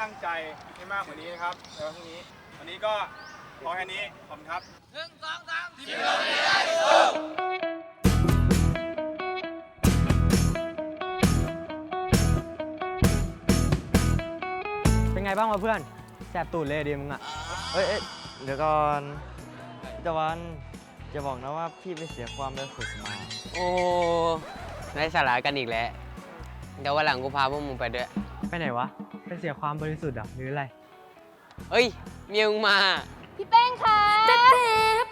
ตั้งใจให้มากกว่านี้นะครับในวันพรุ่งนี้ วันนี้ก็พอแค่นี้ ขอบคุณครับเป็นไงบ้างวะเพื่อนแสบตูดเลยดิมึงอะเอ้ยเอ้ยเดี๋ยวก่อนตะวันจะบอกนะว่าพี่ไปเสียความรู้สึกมา โอ้ไร้สาระกันอีกแล้ว เดี๋ยววันหลังกูพาพวกมึงไปด้วย ไปไหนวะ เป็นเสียความบริสุทธิ์หรอหรืออะไรเฮ้ย เมียมึงมา พี่เป้งค่ะแบบ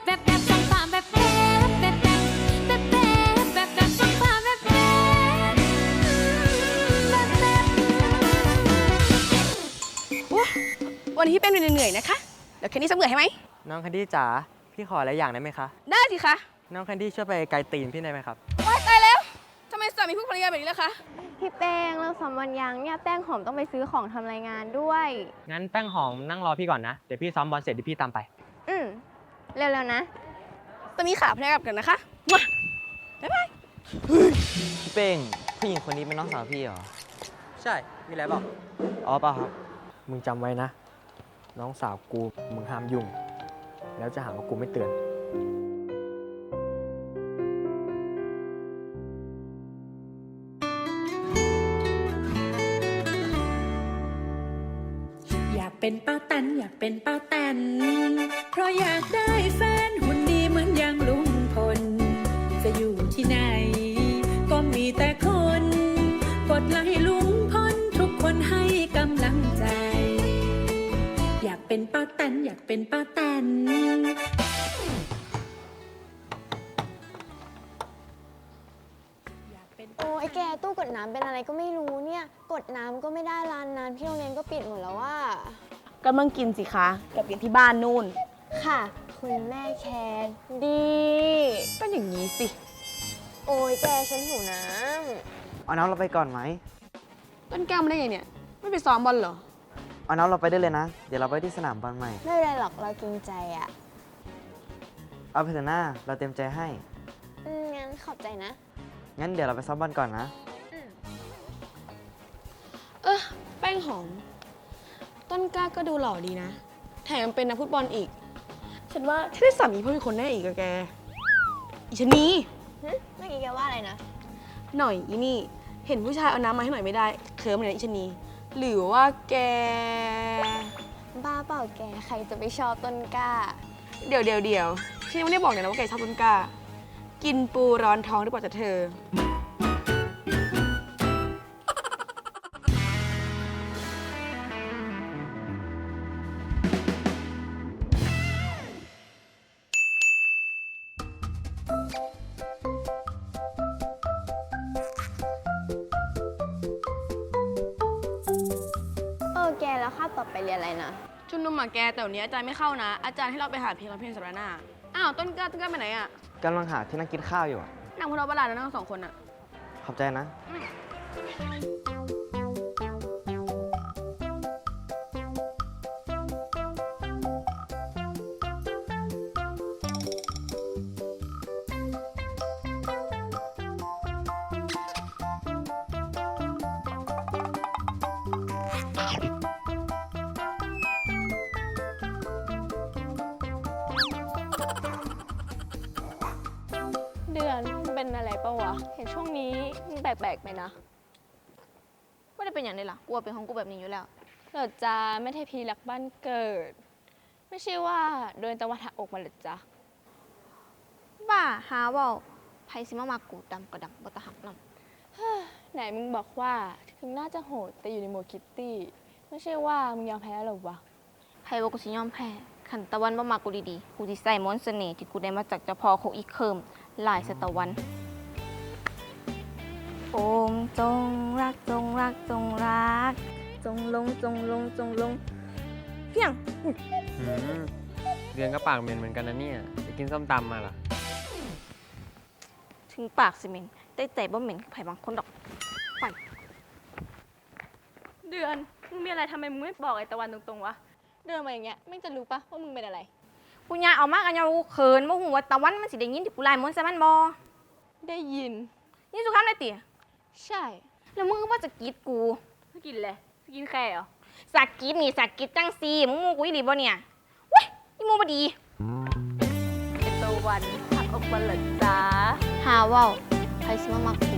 แบบแบบแบบแบบแบบวันนี้พี่เป็นเหนื่อยๆนะคะ เดี๋ยวแคนดี้ซัเหนื่อยให้ไหม น้องแคนดี้จ๋า พี่ขออะไรอย่างได้ไหมคะ ได้สิคะ น้องแคนดี้ช่วยไปไกลตีนพี่ได้ไหมครับ ไมสามีพูดภรรยาแบบนี้ล่ะคะ พี่แป้งเลิกสามวันยังเนี่ยแป้งหอมต้องไปซื้อของทำรายงานด้วย งั้นแป้งหอมนั่งรอพี่ก่อนนะ เดี๋ยวพี่ซ้อมบอลเสร็จเดี๋ยวพี่ตามไป อืมเร็วๆนะ ตอนนี้ขาพนักงานกันนะคะมาบ๊ายบาย พี่เป้งผู้หญิงคนนี้เป็นน้องสาวพี่เหรอ ใช่ มีอะไรบอกอ๋อเปล่าครับ มึงจำไว้นะ น้องสาวกูมึงห้ามยุ่ง แล้วจะหาว่ากูไม่เตือน เป็นป้าแตนอยากเป็นป้าแตน เพราะอยากได้แฟนหุ่นดีเหมือนอย่างลุงพล จะอยู่ที่ไหน ก็มีแต่คน กดไลค์ลุงพลทุกคนให้กำลังใจ อยากเป็นป้าแตนอยากเป็นป้าแตน แกตู้กดน้ำเป็นอะไรก็ไม่รู้เนี่ย กดน้ำก็ไม่ได้ร้านน้ำที่โรงเรียนก็ปิดหมดแล้วว่ากำลังกินสิคะกับกินที่บ้านนู่น ค่ะ คุณแม่แคนดี ก็อย่างนี้สิ โอ้ยแกฉันหิวน้เอาน้องเราไปก่อนไหม ต้นแก้วมาได้ไงเนี่ย ไม่ไปซ้อมบอลเหรอ เอาน้องเราไปได้เลยนะ เดี๋ยวเราไปที่สนามบอลใหม่ำไม่เป็นไรหรอกเราเกินใจอะเอาไปเถอะหน้า เราเต็มใจให้ อืมงั้นขอบใจนะ งั้นเดี๋ยวเราไปซ้อมบอลก่อนนะ เออแป้งหอม ต้นกล้าก็ดูหล่อดีนะ แถมเป็นนักฟุตบอลอีก ฉันว่าถ้าได้สามีเพิ่มอีกคนแน่อีกอะแก อีชะนีหึเมื่อกี้แกว่าอะไรนะ หน่อยอีนี่ เห็นผู้ชายเอาน้ำมาให้หน่อยไม่ได้ เคิร์มเลยนะอีชะนีหรือว่าแก บ้าเปล่าแก ใครจะไปชอบต้นกล้า เดี๋ยวเดี๋ยวเดี๋ยวฉันยังไม่ได้บอกเลยนะว่าแกชอบต้นกล้า กินปูร้อนท้องหรือเปล่าจ๊ะเธอ เออ แกแล้วคาบต่อไปเรียนอะไรนะ ชุมนุมอะแกแต่วันนี้อาจารย์ไม่เข้านะ อาจารย์ให้เราไปหาเพลงร้องเพลงสัปดาห์หน้า อ้าวต้นกล้าต้นกล้าไปไหนอะ กำลังหาที่นั่งกินข้าวอยู่อะนั่งพวกเราประหลาดนะนั่งสองคนอะขอบใจนะเวงนี้มึงแปลกๆไปนะไม่ได้เป็นอย่างนี้ล่ะกลัวเป็นของกูแบบนี้อยู่แล้วเหรอจ้าไม่เทพีรักบ้านเกิด ไม่ใช่ว่าโดนตะวันหักอกมาเหรอจ๊ะบ้าหาเว่าไพซิมามากูดำกระดังบตหักนำไหนมึงบอกว่าถึงน่าจะโหดแต่อยู่ในโมคิตตี้ไม่ใช่ว่ามึงยอมแพ้หรอวะไพว่ากูสิยอมแพ้ขันตะวันบ่มากูดีๆกูสิใส่มนต์เสน่ห์ที่กูได้มาจากเจ้าพ่อโคอีกเคิมหลายสตะวัน โอมจงรักจงรักจงรัก จงลงจงลงจงลงเพียงเดือนก็ปากเหม็นเหมือนกันนะเนี่ยจะกินส้มตำมาเหรอถึงปากสิเหม็นแต่ใจบ่เหม็นไผบางคนดอกเดือนมึงมีอะไรทำไมมึงไม่บอกไอ้ตะวันตรงๆวะเดินมาอย่างเงี้ยไม่งจะรู้ปะว่ามึงเป็นอะไร กูยาเอามากอันยากูเขินบ่ฮู้ว่าตะวันมันสิได้ยินที่กูไล่มนต์ใส่มันบ่ได้ยิน นี่สุคำได้ติ ใช่ แล้วมึงก็ว่าจะกรีดกูสกินเลยสกินแค่เหรอสักกิดนี่สักกิดจังซีมึงมูกูอีหลีบ่เนี่ยเว้ยอีมูบ่ดีไอตะวันหักออกมาเหรอจ้าหาว่าวใครสิมามักกู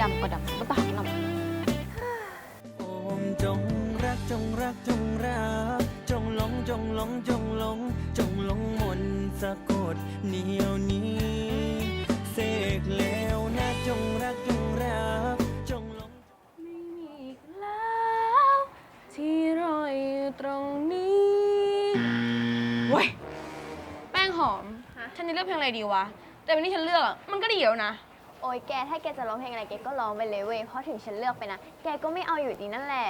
ดำก็ดำก็ตาหักนำโอมจงรักจงรักจงรัก จงหลงจงหลงจงหลง จงหลงมนต์สะกดเหนียวนี้ เสกแล้วนะจงรักจ เว้ยแป้งหอมฉันจะเลือกเพลงอะไรดีวะ แต่วันนี้ฉันเลือกอะมันก็ดีแล้วนะ โอ้ยแก ถ้าแกจะร้องเพลงอะไรแกก็ร้องไปเลยเว้ย เพราะถึงฉันเลือกไปนะ แกก็ไม่เอาอยู่ดีนั่นแหละ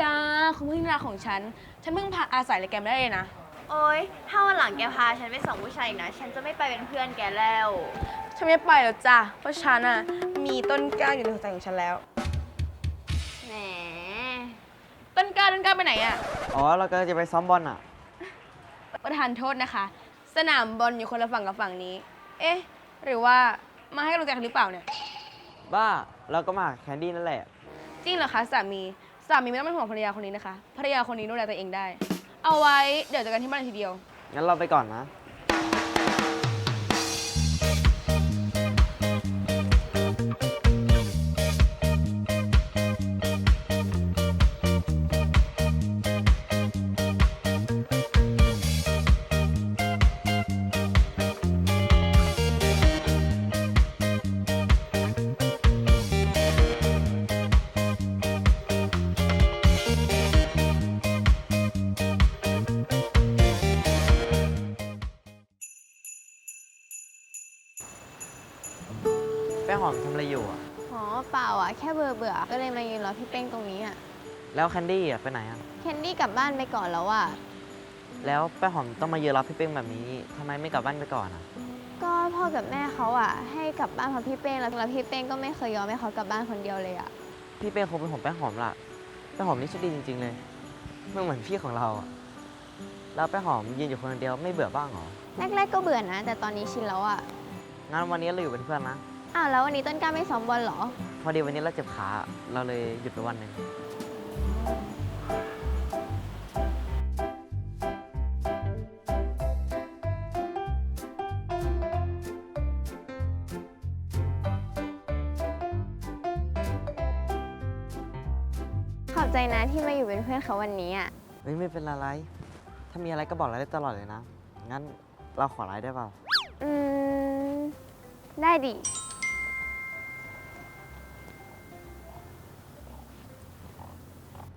จ้าคุณพึ่งรักของฉัน ฉันเพิ่งพาอาศัยอะไรแกไม่ได้เลยนะ โอ้ยถ้าวันหลังแกพาฉันไปส่งผู้ชายอีกนะ ฉันจะไม่ไปเป็นเพื่อนแกแล้ว ฉันไม่ไปแล้วจ้าเพราะฉันอะมีต้นกล้าอยู่ในหัวใจของฉันแล้ว แหม ต้นกล้าต้นกล้าไปไหนอะอ๋อ เราก็จะไปซ้อมบอลอะ ประธานโทษนะคะ สนามบอลอยู่คนละฝั่งกับฝั่งนี้ เอ๊ะ หรือว่ามาให้กำลังใจกันหรือเปล่าเนี่ย บ้าเราก็มากับแคนดี้นั่นแหละ จริงเหรอคะสามี สามีไม่ต้องเป็นห่วงภรรยาคนนี้นะคะ ภรรยาคนนี้ดูแลตัวเองได้ เอาไว้เดี๋ยวเจอกันที่บ้านเลยทีเดียว งั้นเราไปก่อนนะ ป้งหอมทำอะไรอยู่อะอ๋อเปล่าอะ แค่เบื่อเบื่อๆก็เลยมายืนรอพี่เป้งตรงนี้อะแล้วแคนดี้อะไปไหนอะแคนดี้กลับบ้านไปก่อนแล้วอะแล้วแป้งหอมต้องมาเยือนรับพี่เป้งแบบนี้ทำไมไม่กลับบ้านไปก่อนอะก็พ่อกับแม่เขาอะ ให้กลับบ้านเพราะพี่เป้งแล้วแล้วพี่เป้งก็ไม่เคยยอมให้เขากลับบ้านคนเดียวเลยอะพี่เป้งคงเป็นห่วงแป้งหอมล่ะแป้งหอมนี่โชคดีจริง ๆเลยไม่เหมือนพี่ของเราอะแล้วแป้งหอมยืนอยู่คนเดียวไม่เบื่อบ้างเหรอแรกๆก็เบื่อนะ แต่ตอนนี้ชินแล้วอะงั้นวันนี้เราอยู่เป็นเพื่อนนะ อ้าวแล้ววันนี้ต้นกล้าไม่ซ้อมบอลเหรอ พอดีวันนี้เราเจ็บขา เราเลยหยุดไปวันหนึ่งขอบใจนะที่มาอยู่เป็นเพื่อนเขาวันนี้อะ เฮ้ยไม่เป็นอะไร ถ้ามีอะไรก็บอกเราได้ตลอดเลยนะ งั้นเราขอไลน์ได้เปล่า อืม ได้ดิ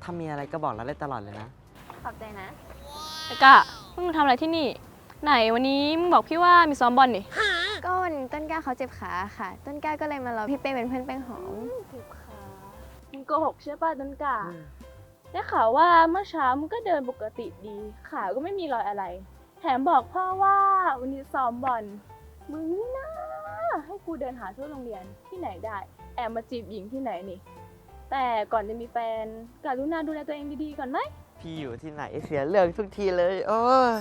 ถ้ามีอะไรก็บอกเราได้ตลอดเลยนะ ขอบใจนะตะกะมึงทำอะไรที่นี่ ไหนวันนี้มึงบอกพี่ว่ามีซ้อมบอลนี่ ก็วันนี้ต้นกล้าเขาเจ็บขาค่ะ ต้นกล้าก็เลยมารอพี่เป้เป็นเพื่อนแป้งหอม มึงโกหกใช่ป่ะต้นกาได้ข่าวว่าเมื่อเช้ามึงก็เดินปกติดี ขาก็ไม่มีรอยอะไร แถมบอกพ่อว่าวันนี้ซ้อมบอล มึงนี่นะให้กูเดินหาทั่วโรงเรียนที่ไหนได้ แอบมาจีบหญิงที่ไหนนี่ แต่ก่อนจะมีแฟนกรุณาดูแลตัวเองดีๆก่อนไหม พี่อยู่ที่ไหนเสียเรื่องทุกทีเลย โอ้ย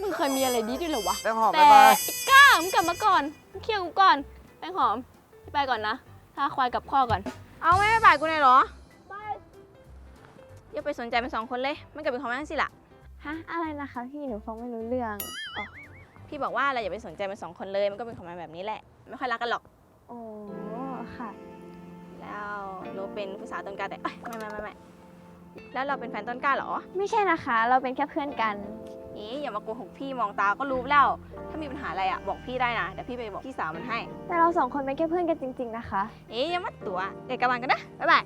มึงเคยมีอะไรดีด้วยเหรอวะ แป้งหอมแต่บ๊ายบาย ไอ้ก้ามึงกลับมาก่อนมึงเคลียร์กูก่อนแป้งหอมพี่ไปก่อนนะถ้าควายกับข้อก่อน เอาไม่ไปบ่ายกูหน่อยเหรออย่าไปสนใจเป็นสองคนเลย มันก็เป็นของแม่สิล่ะฮะ อะไรนะคะพี่หนูฟังไม่รู้เรื่อง พี่บอกว่าเราอย่าไปสนใจเป็นสองคนเลย มันก็เป็นของมันแบบนี้แหละ ไม่ค่อยรักกันหรอก โอ้ค่ะ แล้วเราเป็นผู้สาวต้นกล้าแต่เอ้ยไม่ไม่ไม่ไม่แล้วเราเป็นแฟนต้นกล้าเหรอ ไม่ใช่นะคะ เราเป็นแค่เพื่อนกันเอ๊ะอย่ามาโกหกพี่มองตาก็รู้แล้ว ถ้ามีปัญหาอะไรอะบอกพี่ได้นะเดี๋ยวพี่ไปบอกพี่สาวมันให้แต่เราสองคนเป็นแค่เพื่อนกันจริง ๆ นะคะ เอ๊ะอย่ามาตัวเด็กกลับบ้านกันนะบ๊ายบาย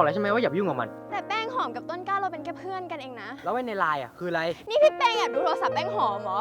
บอกแล้วใช่ไหมว่าอย่าไปยุ่งกับมัน แต่แป้งหอมกับต้นกล้าเราเป็นแค่เพื่อนกันเองนะ แล้วไว้ในไลน์อะคืออะไร นี่พี่แป้งแอบดูโทรศัพท์แป้งหอมเหรอ